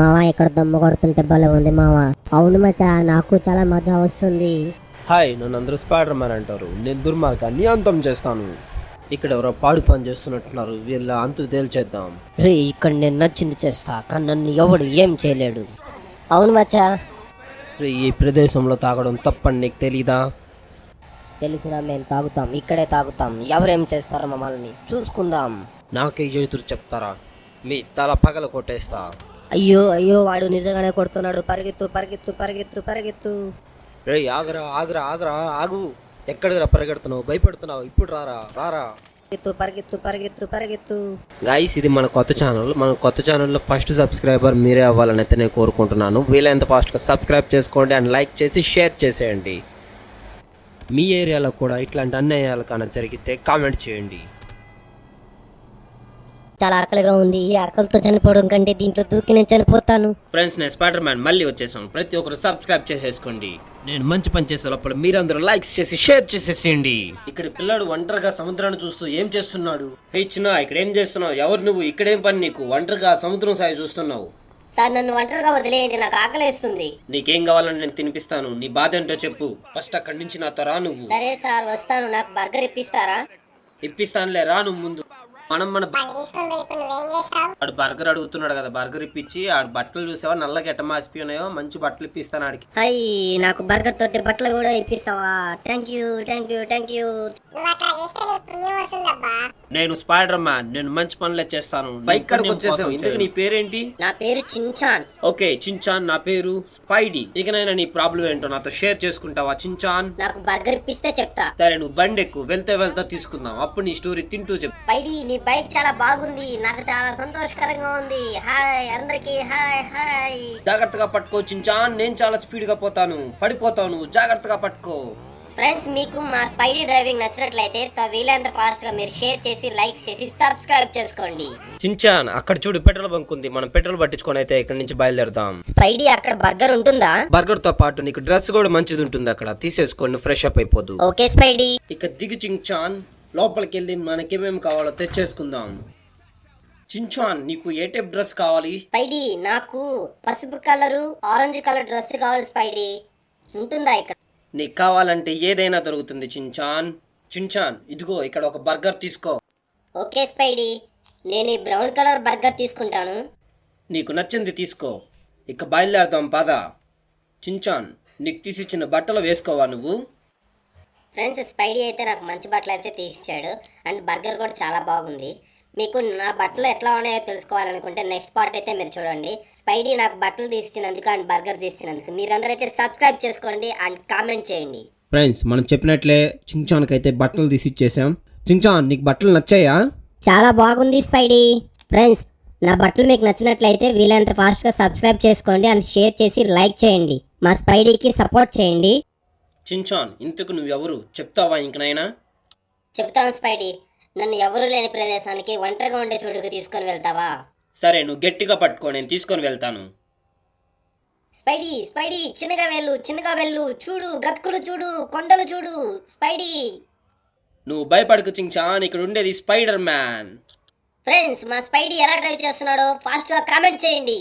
మావా ఇక్కడ దమ్మ కొడుతుంటే భలే ఉంది మావా. అవును మచా నాకు చాలా మజా వస్తుంది. హాయ్ నన్ను అందరూ స్పైడర్ మ్యాన్ అంటారు. నేను దుర్మార్గాన్ని అంతం చేస్తాను. ఇక్కడ ఎవరో పాడు పని చేస్తున్నట్టున్నారు. వీళ్ళ అంతు తేల్చేద్దాం. రే ఇక్కడ నేను నచ్చింది చేస్తా కానీ నన్ను ఎవడు ఏం చేయలేడు. అవును మచా రే, ఈ ప్రదేశంలో తాగడం తప్పని నీకు తెలీదా? తెలిసినా మేము తాగుతాం. ఇక్కడే తాగుతాం. ఎవరేం చేస్తారో మమ్మల్ని చూసుకుందాం. నాకే ఎదురు చెప్తారా? మీ తల పగల కొట్టేస్తా. అయ్యో అయ్యో వాడు నిజంగానే కొడుతున్నాడు. పరిగెత్తు పరిగెత్తు పరిగెత్తు పరిగెత్తు. రే ఆగరా ఆగరా ఆగరా ఆగు. ఎక్కడికి పరిగెడుతున్నావు? భయపడుతున్నావు? ఇప్పుడు రారా రారా. పరిగెత్తు పరిగెత్తు పరిగెత్తు పరిగెత్తు. గైస్ ఇది మన కొత్త ఛానల్ మన కొత్త ఛానల్లో ఫస్ట్ సబ్స్క్రైబర్ మీరే అవ్వాలని అయితే నేను కోరుకుంటున్నాను. వీలైనంత ఫాస్ట్గా సబ్స్క్రైబ్ చేసుకోండి అండ్ లైక్ చేసి షేర్ చేసేయండి. మీ ఏరియాలో కూడా ఇట్లాంటి అన్యాయాలు కానీ జరిగితే కామెంట్ చేయండి. చాలా ఆకలిగా ఉంది. ఈ ఆకలితో చనిపోవడం కంటే దీంట్లో దూకి నేను చనిపోతాను. ఫ్రెండ్స్ నేను స్పైడర్ మ్యాన్ మళ్ళీ వచ్చేసాను. ప్రతి ఒక్కరు సబ్స్క్రైబ్ చేసేసుకోండి. నేను మంచి పని చేసే లోపల మీరందరూ లైక్స్ చేసి షేర్ చేసేసేయండి. ఇక్కడ పిల్లాడు ఒంటరిగా సముద్రాన్ని చూస్తూ ఏం చేస్తున్నాడు? హే చిన్న ఇక్కడ ఏం చేస్తున్నావు? ఎవరు నువ్వు? ఇక్కడేం పని నీకు? ఒంటరిగా సముద్రం సాయి చూస్తున్నావు. సార్ నన్ను ఒంటరిగా వదిలేయండి. నాకు ఆకలేస్తుంది. నీకేం కావాలని నేను తినిపిస్తాను. నీ బాధ ఏంటో చెప్పు. ఫస్ట్ అక్కడి నుంచి నాతో రా నువ్వు. సరే సార్ వస్తాను. నాకు బర్గర్ ఇప్పిస్తారా? ఇప్పిస్తానులే రా నువ్వు ముందు. మనం మన ఆడు బర్గర్ అడుగుతున్నాడు కదా బర్గర్ ఇప్పించి ఆడు బట్టలు చూసావా? నల్లగా ఎట్ట మాసిపోయినాయో మంచి బట్టలు ఇప్పిస్తాను ఆడికి. హాయ్ నాకు బర్గర్ తోటి బట్టలు కూడా ఇప్పిస్తావా? Thank you thank you thank you నేను స్పైడర్ మ్యాన్ నేను మంచి పనులే చేస్తాను. బైక్ కడకు వచ్చేసావు. ఇంతకు నీ పేరేంటి? నా పేరు చించాన్. ఓకే చించాన్ నా పేరు స్పైడీ. ఇకనైనా నీ ప్రాబ్లం ఏంటో నాతో షేర్ చేసుకుంటావా చించాన్? నాకు బర్గర్ ఇప్పిస్తే చెప్తా. సరే నువ్వు బండి ఎక్కువ వెళ్తే వెళ్తా తీసుకుందాం. అప్పుడు నీ స్టోరీ తింటూ చెప్పు. పైడి నీ బైక్ చాలా బాగుంది. నాకు చాలా సంతోషకరంగా ఉంది. హాయ్ అందరికి హాయ్ హాయ్. జాగ్రత్తగా పట్టుకో చించాన్. నేను చాలా స్పీడ్గా పోతాను. పడిపోతావు నువ్వు. జాగ్రత్తగా పట్టుకో. ఫ్రెండ్స్ మీకు మా స్పైడీ డ్రైవింగ్ నచ్చినట్లయితే త- వీలైనంత ఫాస్ట్గా మీరు షేర్ చేసి లైక్ చేసి సబ్స్క్రైబ్ చేసుకోండి. చించాన్ అక్కడ చూడు పెట్రోల్ బంక్ ఉంది. మనం పెట్రోల్ పట్టించుకొని అయితే ఇక్కడ నుంచి బయలుదేరదాం. స్పైడీ అక్కడ బర్గర్ ఉంటుందా? బర్గర్తో పాటు నీకు డ్రెస్ కూడా మంచిది ఉంటుంది అక్కడ. తీసేసుకొని ఫ్రెష్ అప్ అయిపోదు. Okay Spidey. ఇక దిగు చించాన్. లోపలికి వెళ్ళి మనకేమేమి కావాలో తెచ్చేసుకుందాం. చించాన్ నీకు ఏ టైప్ డ్రెస్ కావాలి? స్పైడీ నాకు పసుపు కలరు ఆరెంజ్ కలర్ డ్రెస్ కావాలి స్పైడీ. ఉంటుందా ఇక్కడ? నీకు కావాలంటే ఏదైనా దొరుకుతుంది చించాన్. చించాన్ ఇదిగో ఇక్కడ ఒక బర్గర్ తీసుకో. Okay Spidey. నేను ఈ బ్రౌన్ కలర్ బర్గర్ తీసుకుంటాను. నీకు నచ్చింది తీసుకో. ఇక బయలుదేరదాం పద. చించాన్ నీకు తీసిచ్చిన బట్టలు వేసుకోవా నువ్వు? ఫ్రెండ్స్ స్పైడీ అయితే నాకు మంచి బట్టలు అయితే తీసిచ్చాడు. అండ్ బర్గర్ కూడా చాలా బాగుంది. మీకు నా బట్టలు ఎట్లా ఉన్నాయో తెలుసుకోవాలనుకుంటే నెక్స్ట్ పార్ట్ అయితే మీరు చూడండి. స్పైడీ నాకు బట్టలు తీసిచ్చినందుకు అండ్ బర్గర్ తీసినందుకు మీరందరూ అయితే సబ్స్క్రైబ్ చేసుకోండి అండ్ కామెంట్ చేయండి. ఫ్రెండ్స్ మనం చెప్పినట్లే చించాన్కి అయితే బట్టలు తీసి ఇచ్చేసాం చించాన్ నీకు బట్టలు నచ్చాయా? చాలా బాగుంది స్పైడీ ఫ్రెండ్స్ నా బట్టలు మీకు నచ్చినట్లయితే వీలైనంత ఫాస్ట్గా సబ్స్క్రైబ్ చేసుకోండి అండ్ షేర్ చేసి లైక్ చేయండి. మా స్పైడీకి సపోర్ట్ చేయండి. చించాన్ ఇంతకు నువ్వెవరు? చెప్తావా ఇంకనైనా చెప్తాను స్పైడీ నన్ను ఎవరు లేని ప్రదేశానికి ఒంటరిగా ఉండే చోటుకు తీసుకొని వెళ్తావా? సరే నువ్వు గట్టిగా పట్టుకో నేను తీసుకొని వెళ్తాను. స్పైడీ స్పైడీ చిన్నగా వెళ్ళు చిన్నగా వెళ్ళు చూడు గతుకులు చూడు కొండలు చూడు స్పైడీ. నువ్వు భయపడకు చించాన్ ఇక్కడ ఉండేది స్పైడర్ మ్యాన్ ఫ్రెండ్స్ మా స్పైడీ ఎలా డ్రైవ్ చేస్తున్నాడో ఫాస్ట్గా కామెంట్ చేయండి.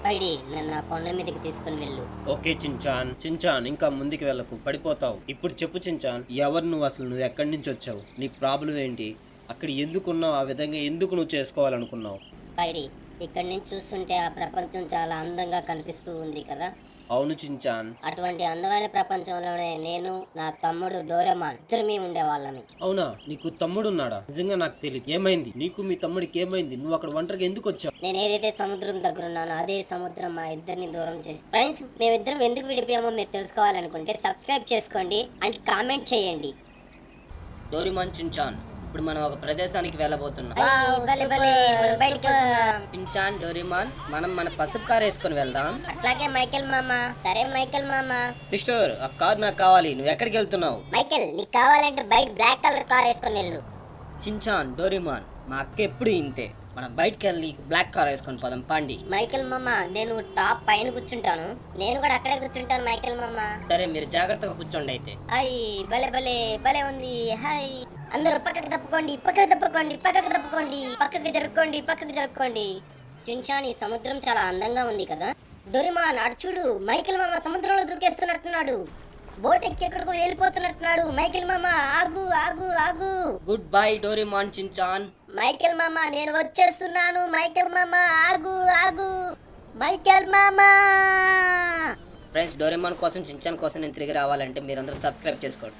స్పైడీ నన్ను ఆ కొండ మీదకి తీసుకొని వెళ్ళు. ఓకే చించాన్ చించాన్ ఇంకా ముందుకు వెళ్ళకు పడిపోతావు. ఇప్పుడు చెప్పు చించాన్ ఎవరు నువ్వు అసలు? నువ్వు ఎక్కడి నుంచి వచ్చావు? నీకు ప్రాబ్లం ఏంటి? అక్కడ ఎందుకున్నావు? ఆ విధంగా ఎందుకు నువ్వు చేసుకోవాలనుకున్నావు? స్పైడీ ఇక్కడి నుంచి చూస్తుంటే ఆ ప్రపంచం చాలా అందంగా కనిపిస్తూ ఉంది కదా? అవును చించాన్. అటువంటి అందమైన ప్రపంచంలోనే నేను నా తమ్ముడు డోరెమాన్ ఇద్దరు మేము ఉండేవాళ్ళమి. అవునా? నీకు తమ్ముడు ఉన్నాడా నిజంగా నాకు తెలియదు ఏమైంది? నీకు మీ తమ్ముడికి ఏమైంది? నువ్వు అక్కడ ఒంటరిగా ఎందుకు వచ్చావు? నేను ఏదైతే సముద్రం దగ్గర ఉన్నానో అదే సముద్రం మా ఇద్దరిని దూరం చేసి ఫ్రెండ్స్ మేమిద్దరం ఎందుకు విడిపోయామో మీరు తెలుసుకోవాలనుకుంటే సబ్స్క్రైబ్ చేసుకోండి అండ్ కామెంట్ చేయండి. Doraemon Shinchan. ఇప్పుడు మనం ఒక ప్రదేశానికి వెళ్ళబోతున్నాం. డోరిమాన్ మనం మన పసుపు కార్ వేసుకొని వెళ్దాం. అట్లాగే మైకేల్ మామ. సరే మైకేల్ మామ. సిస్టర్ ఆ కార్ నాకు కావాలి. నువ్వు ఎక్కడికి వెళ్తున్నావు? మైకేల్ నీకు కావాలంటే బయట బ్లాక్ కలర్ కార్ వేసుకొని వెళ్ళు. చించాన్ డోరిమాన్ మా అక్క ఎప్పుడు ఇంతే. మనం బయటకు వెళ్ళి బ్లాక్ కార్ వేసుకొని పోదాం. పండి. మైకేల్ మామ నేను టాప్ పైన కూర్చుంటాను. నేను కూడా అక్కడే కూర్చుంటాను మైకేల్ మామ. సరే మీరు జాగ్రత్తగా కూర్చోండి అయితే. హాయ్ భలే భలే భలే ఉంది. హాయ్ అందరూ పక్కకు తప్పుకోండి పక్కకు తప్పుకోండి పక్కకు తప్పుకోండి పక్కకు జరుపుకోండి పక్కకు జరుపుకోండి. చించాన్ సముద్రం చాలా అందంగా ఉంది కదా? డొరిమాన్ అటు చూడు మైకిల్ మామ సముద్రంలో దూకేస్తున్నట్టున్నాడు బోట్ ఎక్కి ఎక్కడికో వెళ్ళిపోతున్నట్టున్నాడు. మైకిల్ మామ ఆగు ఆగు ఆగు. Good bye Doraemon Shinchan. Michael మామ నేను వచ్చేస్తున్నాను. మైకేల్ మామ ఆగు ఆగు. మైకేల్ మామ. ఫ్రెండ్స్ డోరీమాన్ కోసం చించాన్ కోసం నేను తిరిగి రావాలంటే మీరందరూ సబ్స్క్రైబ్ చేసుకోండి.